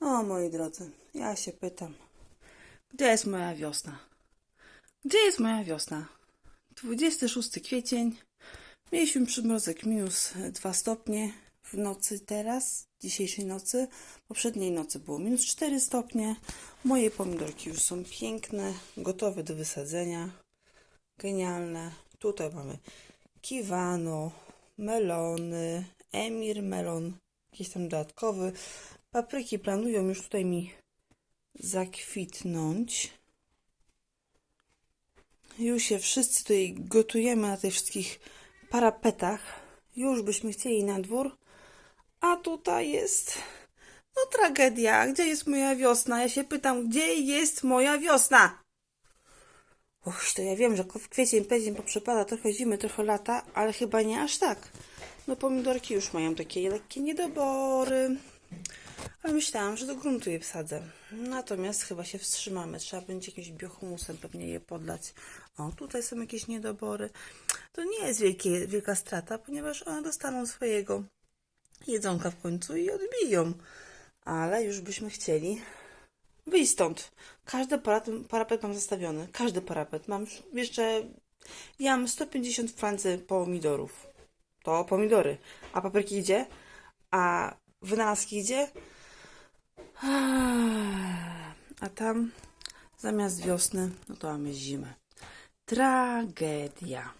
O, moi drodzy, ja się pytam, gdzie jest moja wiosna? Gdzie jest moja wiosna? 26 kwiecień, mieliśmy przymrozek minus 2 stopnie w nocy teraz, dzisiejszej nocy. Poprzedniej nocy było minus 4 stopnie. Moje pomidorki już są piękne, gotowe do wysadzenia. Genialne. Tutaj mamy kiwano, melony, emir melon, jakiś tam dodatkowy. Papryki planują już tutaj mi zakwitnąć. Już się wszyscy tutaj gotujemy na tych wszystkich parapetach. Już byśmy chcieli na dwór. A tutaj jest no tragedia. Gdzie jest moja wiosna? Ja się pytam, gdzie jest moja wiosna? Uch, to ja wiem, że w kwiecień, pedzień poprzepada trochę zimy, trochę lata, ale chyba nie aż tak. No pomidorki już mają takie lekkie niedobory. Ale myślałam, że do gruntu je wsadzę. Natomiast chyba się wstrzymamy. Trzeba będzie jakimś biohumusem pewnie je podlać. O, tutaj są jakieś niedobory. To nie jest wielkie, wielka strata, ponieważ one dostaną swojego jedzonka w końcu i odbiją. Ale już byśmy chcieli wyjść stąd. Każdy parapet, mam zastawiony. Każdy parapet. Mam jeszcze... Ja mam 150 francy pomidorów. To pomidory. A papryki gdzie? A wynalazki gdzie? A tam zamiast wiosny, no to mamy zimę. Tragedia.